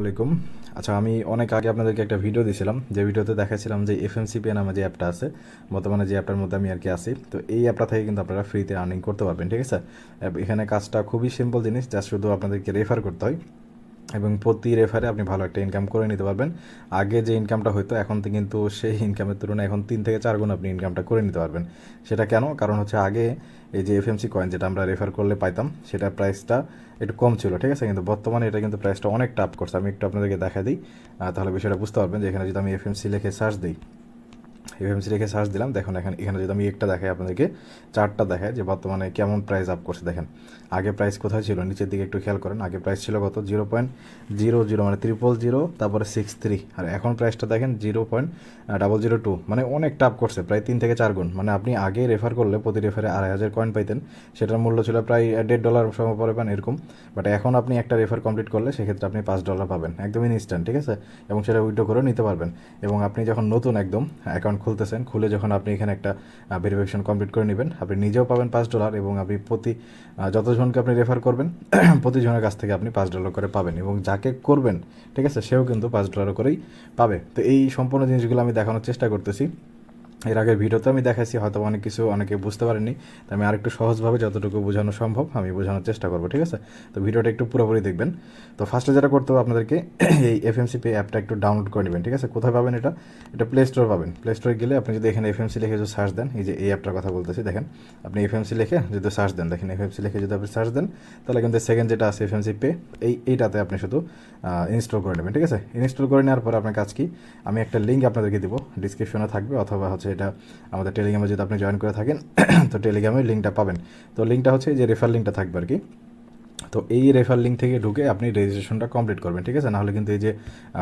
আলাইকুম। আচ্ছা আমি অনেক আগে আপনাদেরকে একটা ভিডিও দিয়েছিলাম যে ভিডিওতে দেখাচ্ছিলাম যে এফ এফএমসিপি নামে যে অ্যাপটা আছে, বর্তমানে যে অ্যাপটার মধ্যে আমি আর কি আছি। তো এই অ্যাপটা থেকে কিন্তু আপনারা ফ্রিতে আর্নিং করতে পারবেন, ঠিক আছে? এখানে কাজটা খুবই সিম্পল জিনিস যা শুধু আপনাদেরকে রেফার করতে হয়। এবং প্রতি রেফারে আপনি ভালো একটা ইনকাম করে নিতে পারবেন। আগে যে ইনকামটা হতো এখন তো কিন্তু সেই ইনকামের তুলনায় এখন তিন থেকে চার গুণ আপনি ইনকামটা করে নিতে পারবেন। সেটা কেন? কারণ হচ্ছে আগে এই যে এফএমসি কয়েন যেটা আমরা রেফার করলে পাইতাম, সেটা প্রাইসটা একটু কম ছিল, ঠিক আছে? কিন্তু বর্তমানে এটা কিন্তু প্রাইসটা অনেক টাপ করছে। আমি একটু আপনাদেরকে দেখা দিই তাহলে বিষয়টা বুঝতে পারবেন যে এখানে যদি আমি এফএমসি লিখে সার্চ দিই এফএমসি রেখে সার্চ দিলাম। দেখুন, এখন এখানে যদি আমি একটা দেখাই আপনাদেরকে, চারটা দেখায় যে বর্তমানে কেমন প্রাইস আপ করছে, দেখেন। আগে প্রাইস কোথায় ছিল? নিচের দিকে একটু খেয়াল করেন। আগে প্রাইস ছিল কত? জিরো পয়েন্ট জিরো জিরো মানে ত্রিপল জিরো তারপরে সিক্স থ্রি আর এখন প্রাইসটা দেখেন zero point double zero two মানে অনেক টাপ করছে, প্রায় তিন থেকে চার গুণ। মানে আপনি আগে রেফার করলে প্রতি রেফারে আড়াই হাজার কয়েন পাইতেন। সেটার মূল্য ছিল প্রায় দেড় ডলার সময় পরে পান, এরকম। বাট এখন আপনি একটা রেফার কমপ্লিট করলে সেক্ষেত্রে আপনি পাঁচ ডলার পাবেন। একদম ইনস্ট্যান্ট ঠিক আছে? এবং সেটা উইড্রো করেও নিতে পারবেন। এবং আপনি যখন নতুন একদম অ্যাকাউন্ট খুলতেছেন, খুলে যখন আপনি এখানে একটা ভেরিফিকেশন কমপ্লিট করে নেবেন, আপনি নিজেও পাবেন পাঁচ ডলার এবং আপনি প্রতি যতজনকে আপনি রেফার করবেন, প্রতিজনের কাছ থেকে আপনি পাঁচ ডলার করে পাবেন এবং যাকে করবেন, ঠিক আছে, সেও কিন্তু পাঁচ ডলার করেই পাবে। তো এই সম্পূর্ণ জিনিসগুলো আমি দেখানোর চেষ্টা করতেছি। এর আগের ভিডিওতে আমি দেখাইছি, হয়তো অনেক কিছু অনেকে বুঝতে পারেননি। তো আমি আরেকটু সহজভাবে যতটুকু বোঝানো সম্ভব, আমি বোঝানোর চেষ্টা করব, ঠিক আছে? তো ভিডিওটা একটু পুরোপুরি দেখবেন। তো ফার্স্টে যেটা করতে হবে আপনাদেরকে, এই এফএমসি পে অ্যাপটা একটু ডাউনলোড করে নেবেন, ঠিক আছে? কোথায় পাবেন এটা? এটা প্লে স্টোর পাবেন। প্লে স্টোরে গেলে আপনি যদি এখানে এফএমসি লিখে যদি সার্চ দেন, এই যে এই অ্যাপটার কথা বলতেছি, দেখেন, আপনি এফএমসি লিখে যদি সার্চ দেন, দেখেন এফএমসি লিখে যদি আপনি সার্চ দেন, তাহলে কিন্তু সেকেন্ড যেটা আছে এফএমসি পে এই, এইটাতে আপনি শুধু ইনস্টল করে নেবেন, ঠিক আছে? ইনস্টল করে নেওয়ার পর আপনার কাজ কি? আমি একটা লিঙ্ক আপনাদেরকে দিব ডিসক্রিপশনে থাকবে, অথবা হচ্ছে এটা আমাদের টেলিগ্রামে যদি আপনি জয়েন করে থাকেন, তো টেলিগ্রামে লিঙ্কটা পাবেন। তো লিঙ্কটা হচ্ছে যে রেফার লিঙ্কটা থাকবে আর কি। তো এই রেফার লিঙ্ক থেকে ঢুকে আপনি রেজিস্ট্রেশনটা কমপ্লিট করবেন, ঠিক আছে? নাহলে কিন্তু এই যে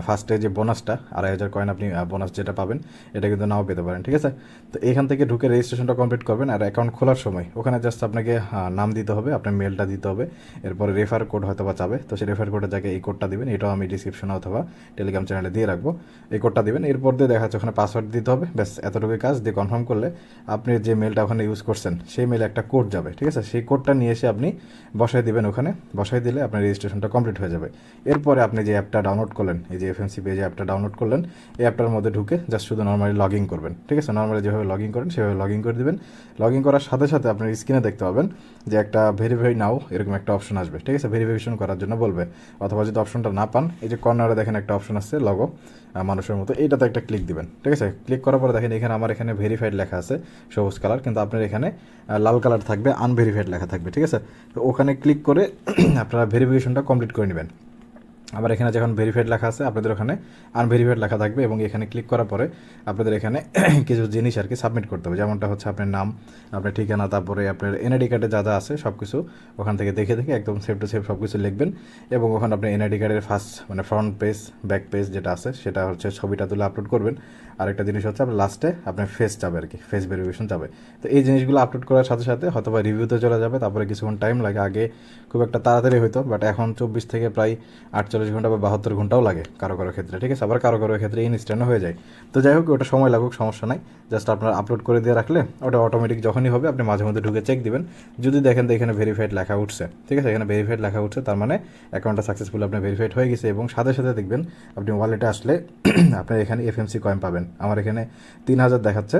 ফার্স্টে যে বোনাসটা আড়াই হাজার কয়েন আপনি বোনাস যেটা পাবেন, এটা কিন্তু নাও পেতে পারেন, ঠিক আছে? তো এখান থেকে ঢুকে রেজিস্ট্রেশনটা কমপ্লিট করবেন আর অ্যাকাউন্ট খোলার সময়, ওখানে জাস্ট আপনাকে নাম দিতে হবে, আপনার মেলটা দিতে হবে, এরপরে রেফার কোড হয়তো বা চাবে তো সেই রেফার কোডের জায়গায় এই কোডটা দিবেন, এটাও আমি ডিসক্রিপশনে অথবা টেলিগ্রাম চ্যানেলে দিয়ে রাখব, এই কোডটা দিবেন, এরপর দিয়ে দেখা যাচ্ছে ওখানে পাসওয়ার্ড দিতে হবে, ব্যাস এতটুকুই কাজ, দিয়ে কনফার্ম করলে আপনি যে মেলটা ওখানে ইউজ করছেন, সেই মেলে একটা কোড যাবে, ঠিক আছে? সেই কোডটা নিয়ে এসে আপনি বসাই দিবেন ওখানে বসাই দিলে আপনার রেজিস্ট্রেশনটা কমপ্লিট হয়ে যাবে। এরপরে আপনি যে অ্যাপটা ডাউনলোড করলেন, এই যে এফএমসি পে যে অ্যাপটা ডাউনলোড করলেন, এই অ্যাপটার মধ্যে ঢুকে জাস্ট শুধু নর্মালি লগ ইন করবেন। ঠিক আছে? নর্মালি যেভাবে লগ ইন করেন, সেভাবে লগ ইন করে দিবেন। লগ ইন করার সাথে সাথে আপনার স্ক্রিনে দেখতে পাবেন যে একটা ভেরিফাই নাও এরকম একটা অপশন আসবে। ঠিক আছে? ভেরিফিকেশন করার জন্য বলবে। অথবা যদি অপশনটা না পান, এই যে কর্নারে দেখেন একটা অপশন আসছে লগো মানুষের মতো। এইটাতে একটা ক্লিক দিবেন, ঠিক আছে? ক্লিক করার পরে দেখেন এখানে আমার এখানে ভেরিফাইড লেখা আছে, সবুজ কালার কিন্তু আপনার এখানে লাল কালার থাকবে আনভেরিফাইড লেখা থাকবে, ঠিক আছে? তো ওখানে ক্লিক করে আপনারা ভেরিফিকেশনটা কমপ্লিট করে নেবেন। আবার এখানে যখন ভেরিফাইড লেখা আছে, আপনাদের ওখানে আনভেরিফাইড লেখা থাকবে এবং এখানে ক্লিক করার পরে আপনাদের এখানে কিছু জিনিস আর কি সাবমিট করতে হবে। যেমনটা হচ্ছে আপনার নাম, আপনার ঠিকানা, তারপরে আপনার এনআইডি কার্ডে যা যা আছে সব কিছু ওখান থেকে দেখে দেখে একদম সেফ টু সেফ সব কিছু লিখবেন এবং ওখানে আপনার এনআইডি কার্ডের ফার্স্ট মানে ফ্রন্ট পেজ ব্যাক পেজ যেটা আছে, সেটা হচ্ছে ছবিটা তুলে আপলোড করবেন। আরেকটা জিনিস হচ্ছে আপনার লাস্টে আপনার ফেস যাবে আর কি ফেস ভেরিফিকেশন যাবে তো এই জিনিসগুলো আপলোড করার সাথে সাথে হয়তো বা রিভিউতে চলে যাবে, তারপরে কিছুক্ষণ টাইম লাগে। আগে খুব একটা তাড়াতাড়ি হতো বাট এখন চব্বিশ থেকে প্রায় আটচল্লিশ ঘণ্টা বা বাহাত্তর ঘন্টাও লাগে কারও কারও ক্ষেত্রে, ঠিক আছে? আবার কারও কারও ক্ষেত্রে ইনস্ট্যান্টও হয়ে যায়। তো যাই হোক, ওটা সময় লাগুক, সমস্যা নাই। জাস্ট আপনার আপলোড করে দিয়ে রাখলে ওটা অটোমেটিক যখনই হবে, আপনি মাঝে মধ্যে ঢুকে চেক দিবেন। যদি দেখেন তো এখানে ভেরিফাইড লেখা উঠছে, ঠিক আছে? এখানে ভেরিফাইড লেখা উঠছে, তার মানে অ্যাকাউন্টটা সাকসেসফুল আপনার ভেরিফাইড হয়ে গেছে এবং সাথে সাথে দেখবেন, আপনি ওয়ালেটে আসলে আপনার এখানে এফএমসি কয়েন পাবেন। আমার এখানে তিন হাজার দেখাচ্ছে।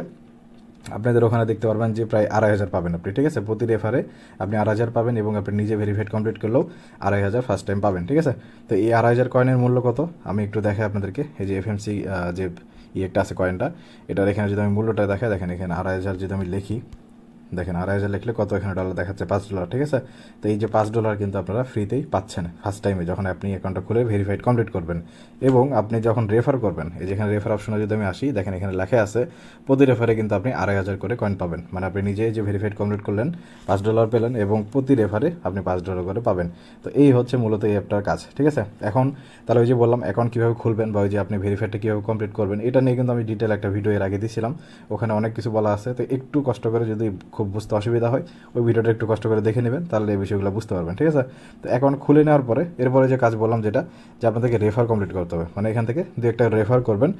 আপনাদের ওখানে দেখতে পারবেন যে প্রায় আড়াই হাজার পাবেন আপনি, ঠিক আছে? প্রতি রেফারে আপনি আড়াই হাজার পাবেন এবং আপনি নিজে ভেরিফাইড কমপ্লিট করলেও আড়াই হাজার ফার্স্ট টাইম পাবেন, ঠিক আছে? তো এই আড়াই হাজার কয়েনের মূল্য কত? আমি একটু দেখাই আপনাদেরকে। এই যে এফএমসি যে ইয়েটা আছে কয়েনটা এটার এখানে যদি আমি মূল্যটা দেখাই, দেখেন এখানে আড়াই হাজার যদি আমি লিখি দেখেন আড়াই হাজার লিখলে কত এখানে ডলার দেখাচ্ছে? পাঁচ ডলার ঠিক আছে? তো এই যে পাঁচ ডলার কিন্তু আপনারা ফ্রিতেই পাচ্ছেন ফার্স্ট টাইমে যখন আপনি অ্যাকাউন্টটা খুলে ভেরিফাইড কমপ্লিট করবেন। এবং আপনি যখন রেফার করবেন, এই যেখানে রেফার অপশনে যদি আমি আসি, দেখেন এখানে লেখা আছে, প্রতি রেফারে কিন্তু আপনি আড়াই হাজার করে কয়েন পাবেন। মানে আপনি নিজে যে ভেরিফাইড কমপ্লিট করলেন, পাঁচ ডলার পেলেন এবং প্রতি রেফারে আপনি পাঁচ ডলার করে পাবেন। তো এই হচ্ছে মূলত এই অ্যাপটার কাজ, ঠিক আছে? এখন তাহলে ওই যে বললাম অ্যাকাউন্ট কীভাবে খুলবেন বা ওই যে আপনি ভেরিফাইডটা কীভাবে কমপ্লিট করবেন, এটা নিয়ে কিন্তু আমি ডিটেল একটা ভিডিও এর আগে দিয়েছিলাম ওখানে অনেক কিছু বলা আছে, তো একটু কষ্ট করে যদি খুব বুঝতে অসুবিধা হয়, ওই ভিডিওটা একটু কষ্ট করে দেখে নেবেন, তাহলে এই বিষয়গুলো বুঝতে পারবেন, ঠিক আছে? তো অ্যাকাউন্ট খুলে নেওয়ার পরে, এরপরে যে কাজ বললাম যেটা, যে আপনাদেরকে রেফার কমপ্লিট করতে হবে। মানে এখান থেকে দু একটা রেফার করবেন।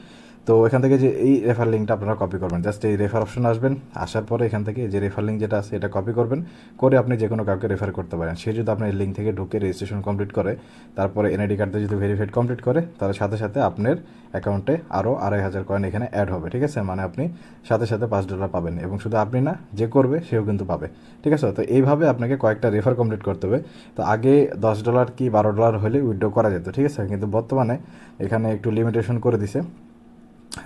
তো এখান থেকে যে এই রেফার লিঙ্কটা আপনারা কপি করবেন। জাস্ট এই রেফার অপশন আসবেন, আসার পরে এখান থেকে যে রেফার লিঙ্ক যেটা আছে এটা কপি করবেন। করে আপনি যে কোনো কাউকে রেফার করতে পারেন। সে যদি আপনার লিঙ্ক থেকে ঢুকে রেজিস্ট্রেশন কমপ্লিট করে, তারপরে এনআইডি কার্ডটা যদি ভেরিফাইড কমপ্লিট করে তাহলে সাথে সাথে আপনার অ্যাকাউন্টে আরও আড়াই হাজার কয়েন এখানে অ্যাড হবে, ঠিক আছে? মানে আপনি সাথে সাথে পাঁচ ডলার পাবেন এবং শুধু আপনি না, যে করবে সেও কিন্তু পাবে, ঠিক আছে? তো এইভাবে আপনাকে কয়েকটা রেফার কমপ্লিট করতে হবে। তো আগে দশ ডলার কি বারো ডলার হলে উইথড্র করা যেত, ঠিক আছে? কিন্তু বর্তমানে এখানে একটু লিমিটেশন করে দিছে।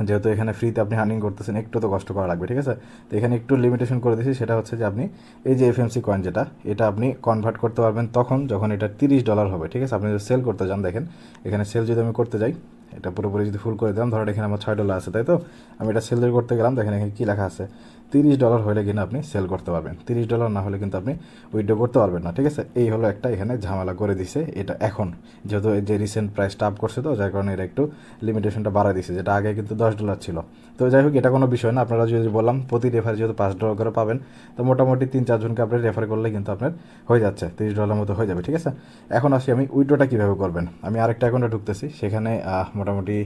যেহেতু এখানে ফ্রিতে আপনি আর্নিং করতেছেন, একটু তো কষ্ট করা লাগবে, ঠিক আছে? তো এখানে একটু লিমিটেশন করে দিয়েছি, সেটা হচ্ছে যে আপনি এই যে এফএমসি কয়েন যেটা, এটা আপনি কনভার্ট করতে পারবেন তখন যখন এটা তিরিশ ডলার হবে, ঠিক আছে? আপনি যদি সেল করতে যান, দেখেন, এখানে সেল যদি আমি করতে যাই, এটা পুরোপুরি যদি ফুল করে দিলাম ধরেন এখানে আমার ছয় ডলার আছে, তাই তো? আমি এটা সেল করতে গেলাম, দেখেন এখানে কী লেখা আছে? তিরিশ ডলার হলে কিনা আপনি সেল করতে পারবেন। তিরিশ ডলার না হলে কিন্তু আপনি উইড্রো করতে পারবেন না, ঠিক আছে? এই হলো একটা এখানে ঝামেলা করে দিছে এটা এখন। যেহেতু যে রিসেন্ট প্রাইসটা আপ করছে তো, যার কারণে এটা একটু লিমিটেশনটা বাড়ায় দিছে, যেটা আগে কিন্তু দশ ডলার ছিল। তো যাই হোক, এটা কোনো বিষয় না। আপনারা যদি বললাম, প্রতি রেফার যেহেতু পাঁচ ডলার করে পাবেন, তো মোটামুটি তিন চারজনকে আপনি রেফার করলে কিন্তু আপনার হয়ে যাচ্ছে, তিরিশ ডলার মতো হয়ে যাবে, ঠিক আছে? এখন আসি আমি উইড্রোটা কীভাবে করবেন? আমি আরেকটা অ্যাকাউন্টে ঢুকতেছি, সেখানে মোটামুটি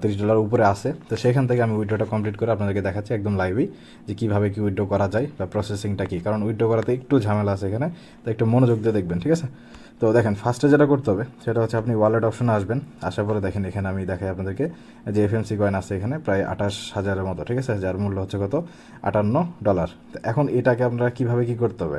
তিরিশ ডলার উপরে আছে। তো সেখান থেকে আমি উইড্রোটা কমপ্লিট করে আপনাদেরকে দেখাচ্ছি একদম লাইভই যে কীভাবে কি উইড্রো করা যায় বা প্রসেসিংটা কী। কারণ উইড্রো করাতে একটু ঝামেলা আছে এখানে, তো একটু মনোযোগ দিয়ে দেখবেন, ঠিক আছে? তো দেখেন ফার্স্টে যেটা করতে হবে, সেটা হচ্ছে আপনি ওয়ালেট অপশনে আসবেন। আসার পরে দেখেন, এখানে আমি দেখাই আপনাদেরকে যে এফএমসি কয়েন আছে এখানে, প্রায় আঠাশ হাজারের মতো, ঠিক আছে? যার মূল্য হচ্ছে কত? আটান্ন ডলার। তো এখন এটাকে আপনারা কীভাবে কী করতে হবে?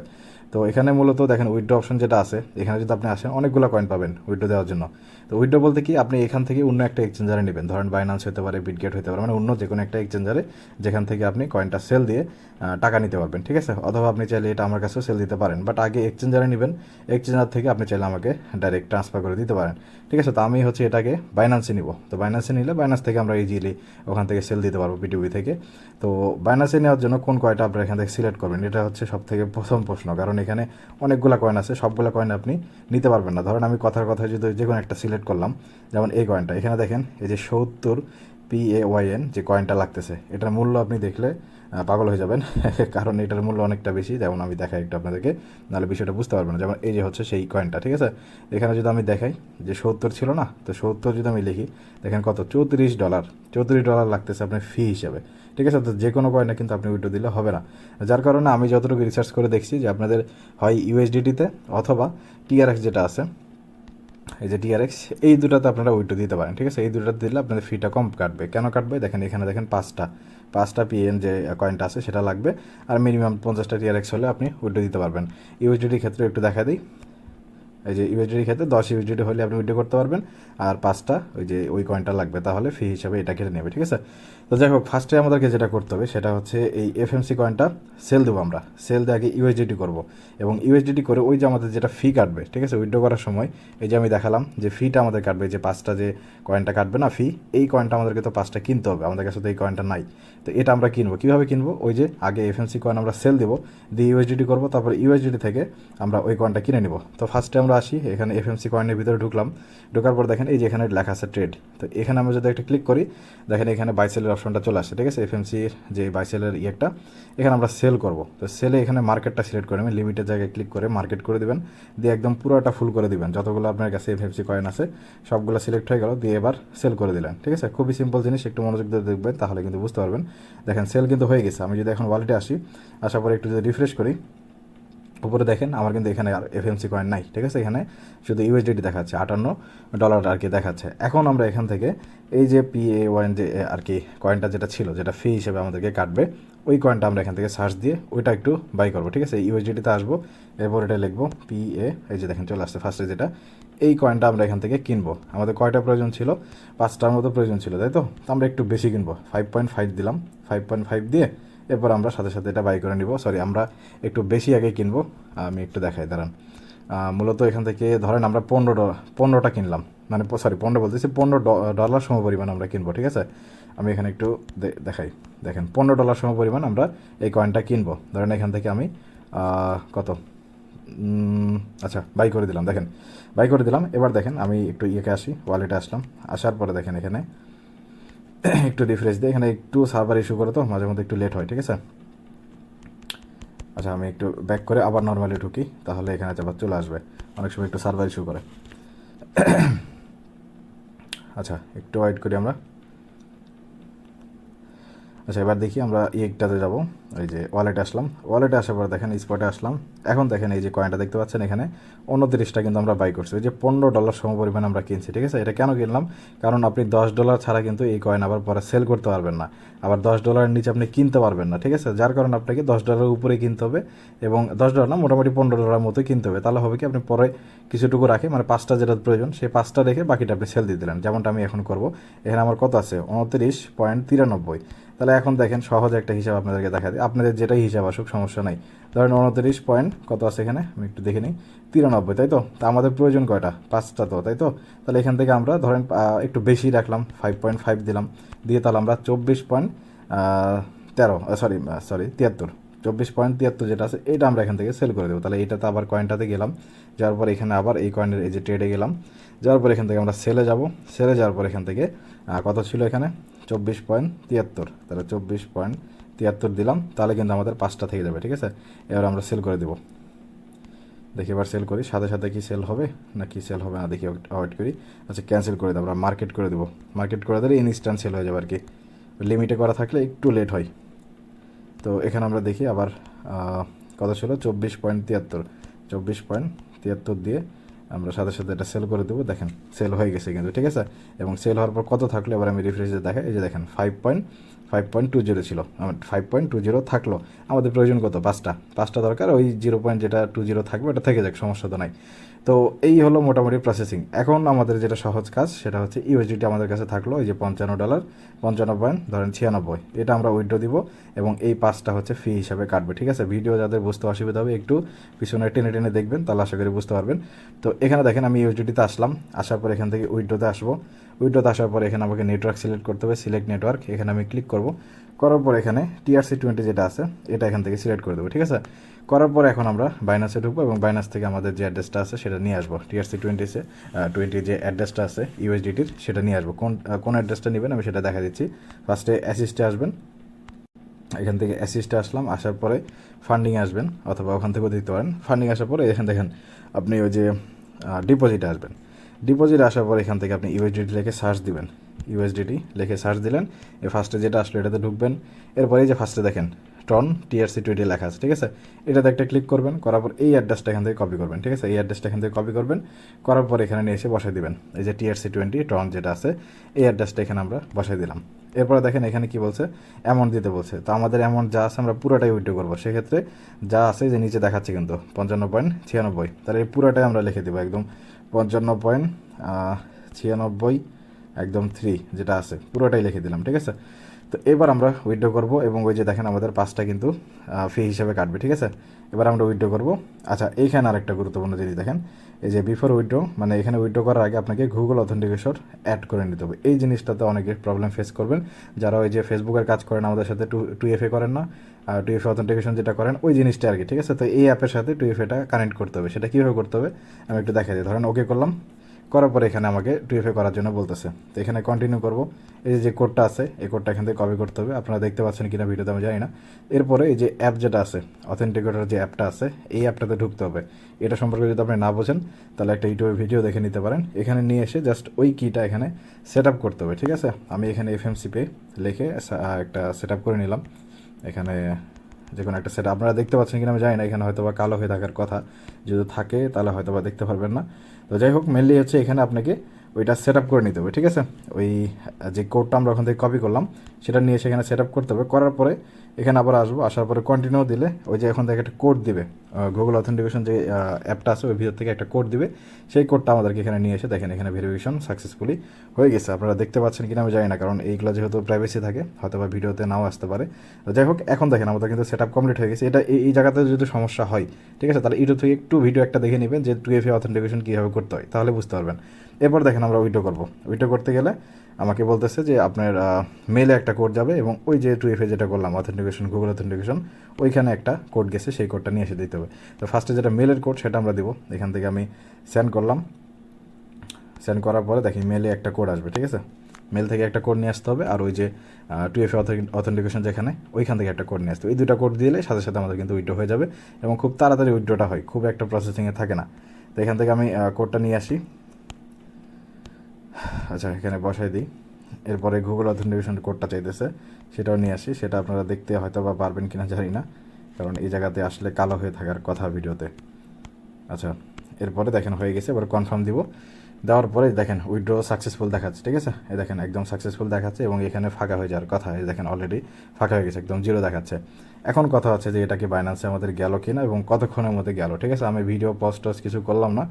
তো এখানে মূলত দেখেন উইড্রো অপশন যেটা আছে, এখানে যদি আপনি আসেন, অনেকগুলো কয়েন পাবেন উইড্রো দেওয়ার জন্য। তো উইড্রো বলতে কি, আপনি এখান থেকে অন্য একটা এক্সচেঞ্জারে নেবেন। ধরেন বাইনান্স হতে পারে বিটগেট হতে পারে মানে অন্য যে কোনো একটা এক্সচেঞ্জারে যেখান থেকে আপনি কয়েনটা সেল দিয়ে টাকা নিতে পারবেন, ঠিক আছে? অথবা আপনি চাইলে এটা আমার কাছেও সেল দিতে পারেন বাট আগে এক্সচেঞ্জারে নেবেন। এক্সচেঞ্জার থেকে আপনি চাইলে আমাকে ডাইরেক্ট ট্রান্সফার করে দিতে পারেন, ঠিক আছে? তো আমি হচ্ছে এটাকে বাইনান্সে নিব। তো বাইনান্সে নিলে বাইনান্স থেকে আমরা ইজিলি ওখান থেকে সেল দিতে পারব বিটিভি থেকে। তো বাইনান্সে নেওয়ার জন্য কোন কয়টা আপনারা এখান থেকে সিলেক্ট করবেন, এটা হচ্ছে সব থেকে প্রথম প্রশ্ন। কারণ এখানে অনেকগুলো কয়েন আছে, সবগুলো কয়েন আপনি নিতে পারবেন না। ধরেন আমি কথার কথা যদি যে কোনো একটা সিলেক্ট করলাম, যেমন এই কয়েনটা এখানে দেখেন এই যে সত্তর পি এ ওয়াই এন যে কয়েনটা লাগতেছে, এটার মূল্য আপনি দেখলে পাগল হয়ে যাবেন, কারণ এটার মূল্য অনেকটা বেশি, যেমন আমি দেখাই একটু আপনাদেরকে, নাহলে বিষয়টা বুঝতে পারবেন না। যেমন এই যে হচ্ছে সেই কয়েনটা ঠিক আছে? এখানে যদি আমি দেখাই যে সত্তর ছিল না, তো সত্তর যদি আমি লিখি, দেখেন কত? চৌত্রিশ ডলার চৌত্রিশ ডলার লাগতেছে আপনার ফি হিসাবে, ঠিক আছে? তো যে কোনো কয়েনে কিন্তু আপনি উইড্রো দিলে হবে না। যার কারণে আমি যতটুকু রিসার্চ করে দেখছি যে আপনাদের হয় ইউএসডিটিতে অথবা টিআরএক্স যেটা আছে, এই যে টিআরএক্স এই দুটাতে আপনারা উইড্রো দিতে পারেন, ঠিক আছে? এই দুটাতে দিলে আপনাদের ফিটা কম কাটবে। কেন কাটবে? দেখেন, এখানে দেখেন পাঁচটা। পাঁচটা পিএন যে কয়েনটা আছে সেটা লাগবে। আর মিনিমাম পঞ্চাশটা টিআরএক্স হলে আপনি উইড্রো দিতে পারবেন। ইউএসডিটির ক্ষেত্রে একটু দেখা দিই। এই যে ইউএসডির ক্ষেত্রে দশ ইউএসডিটি হলে আপনি উইড্রো করতে পারবেন, আর পাঁচটা ওই যে ওই কয়েনটা লাগবে, তাহলে ফি হিসাবে এটা কেটে নেবে, ঠিক আছে? তো যাই হোক ফার্স্টে আমাদেরকে যেটা করতে হবে, সেটা হচ্ছে এই এফএমসি কয়েনটা সেল দেবো আমরা। সেল দিয়ে আগে ইউএসডিটি করব। এবং ইউএসডিটি করে ওই যে আমাদের যেটা ফি কাটবে, ঠিক আছে? উইড্রো করার সময় এই যে আমি দেখালাম যে ফিটা আমাদের কাটবে যে পাঁচটা যে কয়েনটা কাটবে না ফি এই কয়েনটা আমাদেরকে তো পাঁচটা কিনতে হবে, আমাদের কাছে তো এই কয়েনটা নাই। তো এটা আমরা কিনবো। কীভাবে কিনবো? ওই যে আগে এফএমসি কয়েন আমরা সেল দেবো, দিয়ে ইউএসডিটি করব, তারপর ইউএসডিটি থেকে আমরা ওই কয়েনটা কিনে নিব। তো ফার্স্টে আমরা আসি, এখানে এফ এফএমসি কয়েনের ভিতরে ঢুকলাম। ঢোকার পর দেখেন এই যে এখানে লেখা আছে ট্রেড তো এখানে আমরা যদি একটা ক্লিক করি, দেখেন এখানে বাইসেলের অপশনটা চলে আসছে ঠিক আছে? এফ এফএমসির যে বাইসেলের ইয়েটা, এখানে আমরা সেল করব। তো সেলে এখানে মার্কেটটা সিলেক্ট করে আমি লিমিটের জায়গায় ক্লিক করে মার্কেট করে দিবেন। দিয়ে একদম পুরোটা ফুল করে দিবেন। যতগুলো আপনার কাছে এফ এফএমসি কয়েন আছে, সবগুলো সিলেক্ট হয়ে গেল, দিয়ে এবার সেল করে দিলেন, ঠিক আছে? খুবই সিম্পল জিনিস, একটু মনোযোগ দিয়ে দেখবেন, তাহলে কিন্তু বুঝতে পারবেন। দেখেন সেল কিন্তু হয়ে গেছে। আমি যদি এখন ওয়ালেটে আসি আসার পরে একটু যদি রিফ্রেশ করি উপরে দেখেন, আমার কিন্তু এখানে আর এফএমসি কয়েন নাই, ঠিক আছে? এখানে শুধু ইউএসডিটি দেখাচ্ছে, আটান্ন ডলার আর কি দেখাচ্ছে। এখন আমরা এখান থেকে এই যে পি এ ওয়ান যে আর কি কয়েনটা যেটা ছিল, যেটা ফি হিসেবে আমাদেরকে কাটবে, ওই কয়েনটা আমরা এখান থেকে সার্চ দিয়ে ওইটা একটু বাই করব, ঠিক আছে? ইউএসডিটিতে আসব, এরপর এটা লিখব পি এ এই যে দেখেন চলে আসছে ফার্স্টে যেটা। এই কয়েনটা আমরা এখান থেকে কিনবো। আমাদের কয়টা প্রয়োজন ছিল? পাঁচটার মতো প্রয়োজন ছিল, তাই তো? আমরা একটু বেশি কিনবো। ফাইভ পয়েন্ট ফাইভ দিলাম। ফাইভ পয়েন্ট ফাইভ দিয়ে এরপর আমরা সাথে সাথে এটা বাই করে নিব। সরি আমরা একটু বেশি আগে কিনবো। আমি একটু দেখাই, দাঁড়ান। মূলত এখান থেকে ধরেন আমরা পনেরো পনেরোটা কিনলাম। মানে সরি পনেরো বলতেছি, পনেরো ডলার সম পরিমাণ আমরা কিনবো, ঠিক আছে? আমি এখানে একটু দেখাই। দেখেন, পনেরো ডলার সম পরিমাণ আমরা এই কয়েনটা কিনবো। ধরেন এখান থেকে আমি কত? আচ্ছা বাই করে দিলাম, দেখেন। বাই করে দিলাম, এবার দেখেন, আমি একটু ইয়েকে আসি ওয়ালেটে আসলাম। আসার পরে দেখেন এখানে একটু রিফ্রেশ দিই, এখানে একটু সার্ভার ইস্যু করে তো, মাঝে মধ্যে একটু লেট হয়, ঠিক আছে? আচ্ছা আমি একটু ব্যাক করে আবার নর্মালি ঢুকি, তাহলে এখানে আবার চলে আসবে। অনেক সময় একটু সার্ভার ইস্যু করে। আচ্ছা একটু ওয়েট করি আমরা। আচ্ছা এবার দেখি আমরা ইয়েকটাতে যাব। ওই যে ওয়ালেটে আসলাম। ওয়ালেটে আসার পর দেখেন স্পটে আসলাম। এখন দেখেন এই যে কয়েনটা দেখতে পাচ্ছেন এখানে। উনত্রিশটা কিন্তু আমরা বাই করছি। ওই যে পনেরো ডলার সম পরিমাণ আমরা কিনছি, ঠিক আছে? এটা কেন কিনলাম? কারণ আপনি দশ ডলার ছাড়া কিন্তু এই কয়েন আবার পরে সেল করতে পারবেন না। আবার দশ ডলারের নিচে আপনি কিনতে পারবেন না, ঠিক আছে? যার কারণে আপনাকে দশ ডলারের উপরে কিনতে হবে এবং দশ ডলার না, মোটামুটি পনেরো ডলার মতো কিনতে হবে। তাহলে হবে কি, আপনি পরে কিছুটুকু রাখে মানে পাঁচটা যেটা প্রয়োজন, সেই পাঁচটা রেখে বাকিটা আপনি সেল দিয়ে দিলেন। যেমনটা আমি এখন করব। এখানে আমার কত আছে? উনত্রিশ পয়েন্ট তিরানব্বই। তাহলে এখন দেখেন সহজ একটা হিসাব আপনাদেরকে দেখা দিই। আপনাদের যেটাই হিসাব আসুক, সমস্যা নাই। ধরেন উনত্রিশ পয়েন্ট কত আছে এখানে? আমি একটু দেখে নিই। তিরানব্বই, তাই তো? তা আমাদের প্রয়োজন কয়টা? পাঁচটা তো, তাই তো? তাহলে এখান থেকে আমরা ধরেন একটু বেশি রাখলাম ফাইভ পয়েন্ট ফাইভ দিলাম। দিয়ে তাহলে আমরা চব্বিশ পয়েন্ট তেরো সরি সরি তিয়াত্তর। চব্বিশ পয়েন্ট তিয়াত্তর যেটা আছে, এটা আমরা এখান থেকে সেল করে দেবো। তাহলে এইটাতে আবার কয়েনটাতে গেলাম। যাওয়ার পর এখানে আবার এই কয়েনের এই যে ট্রেডে গেলাম। যাওয়ার পর এখান থেকে আমরা সেলে যাব। সেলে যাওয়ার পর এখান থেকে কত ছিল এখানে? চব্বিশ পয়েন্ট তিয়াত্তর। তাহলে চব্বিশ পয়েন্ট তিয়াত্তর দিলাম, তাহলে কিন্তু আমাদের পাঁচটা থেকে যাবে, ঠিক আছে? এবার আমরা সেল করে দেবো। দেখি এবার সেল করি, সাথে সাথে কি সেল হবে না কি সেল হবে না, দেখি ওয়েট করি। আচ্ছা ক্যান্সেল করে দেবো, আমরা মার্কেট করে দেবো। মার্কেট করে দিলে ইনস্ট্যান্ট সেল হয়ে যাবে আর কি। লিমিটে করা থাকলে একটু লেট হয়। তো এখানে আমরা দেখি আবার কত ছিল? চব্বিশ পয়েন্ট তিয়াত্তর। চব্বিশ পয়েন্ট তিয়াত্তর দিয়ে আমরা সাথে সাথে এটা সেল করে দেবো। দেখেন সেল হয়ে গেছে কিন্তু, ঠিক আছে? এবং সেল হওয়ার পর কত থাকলে? এবার আমি রিফ্রেশে দেখাই। এই যে দেখেন five point five point two zero ছিল। আমার ফাইভ পয়েন্ট টু জিরো থাকল। আমাদের প্রয়োজন কত? পাঁচটা। পাঁচটা দরকার, ওই জিরো পয়েন্ট যেটা টু জিরো থাকবে, ওটা থেকে যাক, সমস্যা তো নাই। তো এই হলো মোটামুটি প্রসেসিং এখন আমাদের যেটা সহজ কাজ, সেটা হচ্ছে ইউএসডিটি আমাদের কাছে থাকল এই যে পঞ্চান্ন ডলার পঞ্চান্ন পয়েন্ট ধরেন ছিয়ানব্বই। এটা আমরা উইড্রো দিব, এবং এই পাঁচটা হচ্ছে ফি হিসাবে কাটবে, ঠিক আছে? ভিডিও যাদের বুঝতে অসুবিধা হবে, একটু পিছনে টেনে টেনে দেখবেন, তাহলে আশা করি বুঝতে পারবেন। তো এখানে দেখেন, আমি ইউএসডিটিতে আসলাম, আসার পর এখান থেকে উইড্রোতে আসব। উইড্রোতে আসার পর এখানে আমাকে নেটওয়ার্ক সিলেক্ট করতে হবে সিলেক্ট নেটওয়ার্ক এখানে আমি ক্লিক করব। করার পর এখানে টিআরসি টোয়েন্টি যেটা আছে, এটা এখান থেকে সিলেক্ট করে দেবো, ঠিক আছে? করার পর এখন আমরা বাইনাসে ঢুকবো এবং বাইনাস থেকে আমাদের যে অ্যাড্রেসটা আছে সেটা নিয়ে আসব। টিআরসি টোয়েন্টিসে টোয়েন্টি যে অ্যাড্রেসটা আছে ইউএসডিটির সেটা নিয়ে আসব। কোন কোন অ্যাড্রেসটা নেবেন আমি সেটা দেখা দিচ্ছি। ফার্স্টে অ্যাসিস্টে আসবেন। এখান থেকে অ্যাসিস্টে আসলাম, আসার পরে ফান্ডিংয়ে আসবেন, অথবা ওখান থেকেও দিতে পারেন। ফান্ডিং আসার পরে এখানে দেখেন, আপনি ওই যে ডিপোজিটে আসবেন। ডিপোজিট আসার পর এখান থেকে আপনি ইউএসডিটি লিখে সার্চ দিবেন। ইউএসডিটি লিখে সার্চ দিলেন। এ ফার্স্টে যেটা আসলো এটাতে ঢুকবেন। এরপরে যে ফার্স্টে দেখেন টন টিআরসি টোয়েন্টি লেখা আছে, ঠিক আছে? এটাতে একটা ক্লিক করবেন, করার পর এই অ্যাড্রেসটা এখান থেকে কপি করবেন, ঠিক আছে? এই অ্যাড্রেসটা এখান থেকে কপি করবেন, করার পর এখানে নিয়ে এসে বসাই দিবেন। এই যে টিআরসি টোয়েন্টি টন যেটা আছে, এই অ্যাড্রেসটা এখানে আমরা বসাই দিলাম। এরপরে দেখেন এখানে কি বলছে? অ্যামাউন্ট দিতে বলছে। তো আমাদের অ্যামাউন্ট যা আছে আমরা পুরোটাই উইথড্র করব। সেক্ষেত্রে যা আছে যে নিচে দেখাচ্ছে কিন্তু, পঞ্চান্ন পয়েন্ট ছিয়ানব্বই। তাহলে এই পুরোটাই আমরা লিখে দেবো একদম পঞ্চান্ন পয়েন্ট ছিয়ানব্বই, একদম থ্রি যেটা আছে, পুরোটাই লিখে দিলাম, ঠিক আছে? তো এবার আমরা উইড্রো করব এবং ওই যে দেখেন আমাদের পাঁচটা কিন্তু ফি হিসাবে কাটবে, ঠিক আছে? এবার আমরা উইড্রো করব। আচ্ছা এইখানে আরেকটা গুরুত্বপূর্ণ জিনিস দেখেন। এই যে বিফোর উইড্রো মানে এখানে উইড্রো করার আগে আপনাকে গুগল অথেন্টিকেশন অ্যাড করে নিতে হবে। এই জিনিসটাতে অনেকে প্রবলেম ফেস করবেন। যারা ওই যে ফেসবুকের কাজ করেন, আমাদের সাথে টু টু এফ এ করেন না আর টু এফ অথেন্টিকেশন যেটা করেন, ওই জিনিসটা আর কি ঠিক আছে? তো এই অ্যাপের সাথে টু এফ এটা কানেক্ট করতে হবে। সেটা কীভাবে করতে হবে? আমি একটু দেখাই দিই। ধরেন ওকে করলাম। করার পরে এখানে আমাকে টুএফএ করার জন্য বলতেছে। তো এখানে কন্টিনিউ করব। এই যে কোডটা আছে, এই কোডটা এখান থেকে কপি করতে হবে। আপনারা দেখতে পাচ্ছেন কিনা ভিডিওতে আমি জানি না। এরপরে এই যে অ্যাপ যেটা আছে অথেন্টিকেটর যে অ্যাপটা আছে, এই অ্যাপটাতে ঢুকতে হবে। এটা সম্পর্কে যদি আপনি না বোঝেন, তাহলে একটা ইউটিউবে ভিডিও দেখে নিতে পারেন। এখানে নিয়ে এসে জাস্ট ওই কিটা এখানে সেট আপ করতে হবে, ঠিক আছে? আমি এখানে এফএমসি পে লিখে একটা সেট আপ করে নিলাম। এখানে যে কোনো একটা সেট আপনারা দেখতে পাচ্ছেন কিনা আমি জানি না, এখানে হয়তো বা কালো হয়ে থাকার কথা। যদি থাকে, তাহলে হয়তো বা দেখতে পারবেন না। তো যাই হোক মেনলি হচ্ছে এখানে আপনাকে ওইটা সেট আপ করে নিতে হবে, ঠিক আছে? ওই যে কোডটা আমরা ওখান থেকে কপি করলাম, সেটা নিয়ে সেখানে সেট আপ করতে হবে। করার পরে এখানে আবার আসব, আসার পরে কন্টিনিউ দিলে ওই যে এখন থেকে একটা কোড দিবে। গুগল অথেন্টিকেশন যে অ্যাপটা আছে, ওই ভিতর থেকে একটা কোড দিবে। সেই কোডটা আমাদেরকে এখানে নিয়ে এসে দেখেন, এখানে ভেরিফিকেশন সাকসেসফুলি হয়ে গেছে। আপনারা দেখতে পাচ্ছেন কিনা আমি জানি না, কারণ এইগুলো যেহেতু প্রাইভেসি থাকে হয়তো বা ভিডিওতে নাও আসতে পারে। যাই হোক, এখন দেখেন আমাদের কিন্তু সেট আপ কমপ্লিট হয়ে গেছে। এটা এই জায়গাতে যদি সমস্যা হয়, ঠিক আছে, তাহলে ইউটিউব থেকে একটু ভিডিও একটা দেখে নেবেন যে টু এফ অথেন্টিকেশন কীভাবে করতে হয়, তাহলে বুঝতে পারবেন। এরপর দেখেন আমরা উইডো করব। উইডো করতে গেলে আমাকে বলতেছে যে আপনার মেলে একটা কোড যাবে এবং ওই যে টু এফে যেটা করলাম অথেন্টিকেশন গুগল অথেন্টিকেশন ওইখানে একটা কোড গেছে, সেই কোডটা নিয়ে এসে দিতে হবে। তো ফার্স্টে যেটা মেলের কোড সেটা আমরা দিব। এখান থেকে আমি সেন্ড করলাম। সেন্ড করার পরে দেখি মেলে একটা কোড আসবে, ঠিক আছে? মেল থেকে একটা কোড নিয়ে আসতে হবে, আর ওই যে টু এফ অথেন্টিকেশন যেখানে, ওইখান থেকে একটা কোড নিয়ে আসতে হবে। এই দুটো কোড দিলে সাথে সাথে আমাদের কিন্তু উইড্রো হয়ে যাবে এবং খুব তাড়াতাড়ি উইড্রোটা হয়। খুব একটা প্রসেসিংয়ে থাকে না। তো এখান থেকে আমি কোডটা নিয়ে আসি। আচ্ছা এখানে বসাই দিই। এরপরে গুগল অথেন্টিকেশন কোডটা চাইতেছে। সেটাও নিয়ে আসি। সেটা আপনারা দেখতে হয়তো বা পারবেন কিনা জানি না। কারণ এই জায়গাতে আসলে কালো হয়ে থাকার কথা ভিডিওতে। আচ্ছা এরপরে দেখেন হয়ে গেছে। এবার কনফার্ম দিব। দেওয়ার পরে দেখেন উইড্রো সাকসেসফুল দেখাচ্ছে। ঠিক আছে? এই দেখেন একদম সাকসেসফুল দেখাচ্ছে এবং এখানে ফাঁকা হয়ে যাওয়ার কথা। এই দেখেন অলরেডি ফাঁকা হয়ে গেছে, একদম জিরো দেখাচ্ছে। এখন কথা হচ্ছে যে এটা কি বাইন্যান্সে আমাদের গেল কিনা এবং কতক্ষণের মধ্যে গেল, ঠিক আছে? আমি ভিডিও পোস্ট টোস্ট কিছু করলাম না।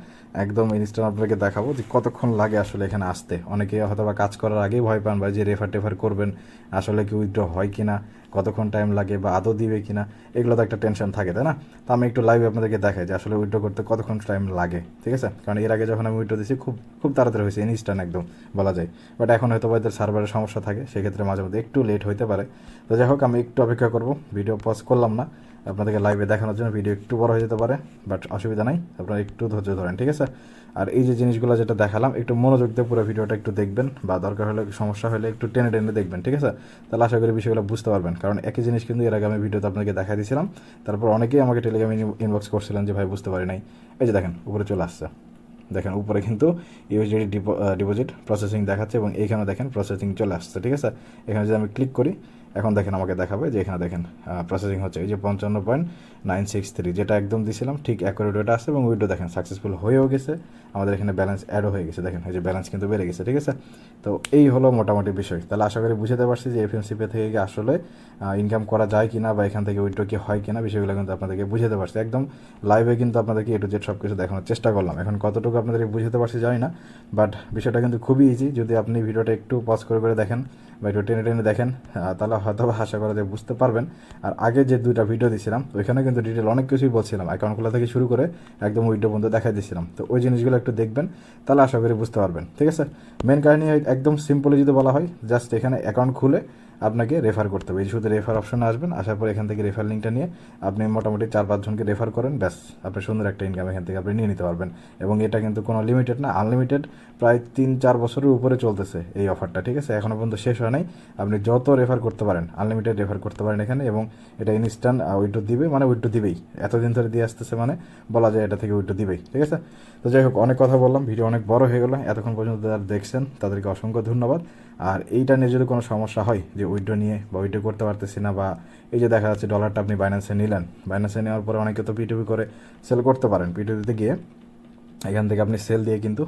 একদম ইনস্ট্যান্ট আপনাকে দেখাবো যে কতক্ষণ লাগে আসলে এখানে আসতে। অনেকে হয়তো বা কাজ করার আগেই ভয় পান বা যে রেফার টেফার করবেন, আসলে কি উইথড্র হয় কিনা, কতক্ষণ টাইম লাগে বা আদৌ দিবে কিনা এগুলো তো একটা টেনশন থাকে, তাই না? তো আমি একটু লাইভে আপনাদেরকে দেখাই যে আসলে উইথড্র করতে কতক্ষণ টাইম লাগে, ঠিক আছে? কারণ এর আগে যখন আমি উইথড্র দিয়েছি, খুব খুব তাড়াতাড়ি হয়েছে ইনস্ট্যান্ট একদম, বলা যায়। বাট এখন হয়তো বা এদের সার্ভারের সমস্যা থাকে, সেক্ষেত্রে মাঝে মধ্যে একটু লেট হইতে পারে। তো যাই হোক, আমি একটু অপেক্ষা করব ভিডিও পজ করলাম না। আপনাদেরকে লাইভে দেখানোর জন্য ভিডিও একটু বড় হয়ে যেতে পারে বাট অসুবিধা নাই। আপনারা একটু ধৈর্য ধরেন, ঠিক আছে? আর এই যে জিনিসগুলো যেটা দেখালাম, একটু মনোযোগ দিয়ে পুরো ভিডিওটা একটু দেখবেন, বা দরকার হলে, সমস্যা হলে একটু টেনে টেনে দেখবেন, ঠিক আছে? তাহলে আশা করি বিষয়গুলো বুঝতে পারবেন। কারণ একই জিনিস কিন্তু এর আগে আমি ভিডিওতে আপনাকে দেখা দিয়েছিলাম। তারপর অনেকেই আমাকে টেলিগ্রামে ইনবক্স করছিলেন যে, ভাই, বুঝতে পারি নাই। এই যে দেখেন, উপরে চলে আসছে। দেখেন, উপরে কিন্তু ইউএসডি ডিপোজিট প্রসেসিং দেখাচ্ছে এবং এইখানে দেখেন প্রসেসিং চলে আসছে, ঠিক আছে? এখানে যদি আমি ক্লিক করি এখন দেখেন আমাকে দেখাবে যে এখানে দেখেন প্রসেসিং হচ্ছে এই যে পঞ্চান্ন পয়েন্ট নাইন সিক্স থ্রি, যেটা একদম দিছিলাম, ঠিক অ্যাকুরেট ওটা আসছে এবং উইডো দেখেন সাকসেসফুল হয়েও গেছে। আমাদের এখানে ব্যালেন্স অ্যাডও হয়ে গেছে, দেখেন, এই যে ব্যালেন্স কিন্তু বেড়ে গেছে, ঠিক আছে? তো এই হলো মোটামুটি বিষয়। তাহলে আশা করি বুঝতে পারছি যে এফএমসিপি থেকে কি আসলে ইনকাম করা যায় কি না বা এখান থেকে উইডো কি হয় কিনা বিষয়গুলো কিন্তু আপনাদেরকে বুঝতে পারছি। একদম লাইভে কিন্তু আপনাদেরকে এ টু জেড সব কিছু দেখানোর চেষ্টা করলাম। এখন কতটুকু আপনাদেরকে বুঝতে পারছি জানি না বাট বিষয়টা কিন্তু খুবই ইজি যদি আপনি ভিডিওটা একটু পজ করে করে দেখেন বা একটু টেনে টেনে দেখেন তাহলে হয়তো আশা করা যায় বুঝতে পারবেন। আর আগে যে দুইটা ভিডিও দিয়েছিলাম ওইখানে কিন্তু ডিটেল অনেক কিছুই বলছিলাম। অ্যাকাউন্ট খোলা থেকে শুরু করে একদম উইডো পর্যন্ত দেখাই দিয়েছিলাম তো ওই জিনিসগুলো একটু দেখবেন, তাহলে আশা করি বুঝতে পারবেন। ঠিক আছে? মেন কাহিনী একদম সিম্পলি যদি বলা হয় জাস্ট এখানে অ্যাকাউন্ট খুলে আপনাকে রেফার করতে হবে। এই শুধু রেফার অপশনে আসবেন, আসার পর এখান থেকে রেফার লিঙ্কটা নিয়ে আপনি মোটামুটি চার পাঁচজনকে রেফার করেন, ব্যাস আপনি সুন্দর একটা ইনকাম এখান থেকে আপনি নিয়ে নিতে পারবেন। এবং এটা কিন্তু কোনো লিমিটেড না আনলিমিটেড প্রায় তিন চার বছরের উপরে চলতেছে এই অফারটা ঠিক আছে? এখনও পর্যন্ত শেষ হয় নাই। আপনি যত রেফার করতে পারেন আনলিমিটেড রেফার করতে পারেন এখানে এবং এটা ইনস্ট্যান্ট উইড্রো দিবে মানে উইড্রো দিবেই। এতদিন ধরে দিয়ে আসতেছে মানে বলা যায় এটা থেকে উইড্রো দিবেই, ঠিক আছে? তো যাই হোক, অনেক কথা বললাম ভিডিও অনেক বড় হয়ে গেলো। এতক্ষণ পর্যন্ত যারা দেখছেন, তাদেরকে অসংখ্য ধন্যবাদ। আর এইটা নিয়ে যদি কোনো সমস্যা হয় যে উইড্রো নিয়ে বা উইড্রো করতে পারতেছি না বা এই যে দেখা যাচ্ছে ডলারটা আপনি বাইন্যান্সে নিলেন বাইন্যান্সে নেওয়ার পরে অনেকে তো পিটিভি করে সেল করতে পারেন পিটিভিতে গিয়ে এখান থেকে আপনি সেল দিয়ে কিন্তু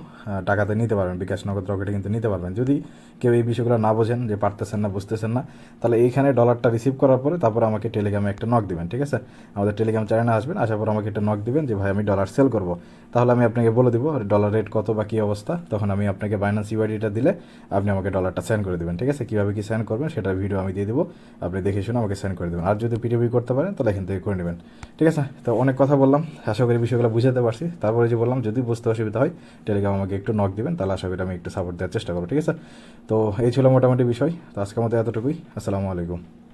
টাকাতে নিতে পারবেন, বিকাশ নগদ রকেটে কিন্তু নিতে পারবেন। যদি কেউ এই বিষয়গুলো না বোঝেন, যে পারতেছেন না, বুঝতেছেন না, তাহলে এইখানে ডলারটা রিসিভ করার পরে তারপর আমাকে টেলিগ্রামে একটা নক দিবেন, ঠিক আছে? আমাদের টেলিগ্রাম চ্যানেলে আসবেন, আসার পর আমাকে একটা নক দিবেন যে, ভাই, আমি ডলার সেল করব। তাহলে আমি আপনাকে বলে দিব ডলার রেট কত বা কী অবস্থা? তখন আমি আপনাকে বাইন্যান্স ইউআইডিটা দিলে আপনি আমাকে ডলারটা সেন্ড করে দেবেন, ঠিক আছে? কীভাবে কী সেন্ড করবেন, সেটার ভিডিও আমি দিয়ে দেবো, আপনি দেখে শুনে আমাকে সেন্ড করে দেবেন। আর যদি পিটিভি করতে পারেন, তাহলে এখান থেকে করে নেবেন, ঠিক আছে? তো অনেক কথা বললাম, আশা করি বিষয়গুলো বুঝাতে পারছি। তারপরে যে বললাম, যদি বুঝতে অসুবিধা হয়। টেলিগ্রাম আমাকে একটু নক দিবেন, তাহলে আশা করি আমি একটু সাপোর্ট দেওয়ার চেষ্টা করব, ঠিক আছে? তো এই ছিল মোটামুটি বিষয়। তো আজকের মতো এতটুকুই। আসসালামু আলাইকুম।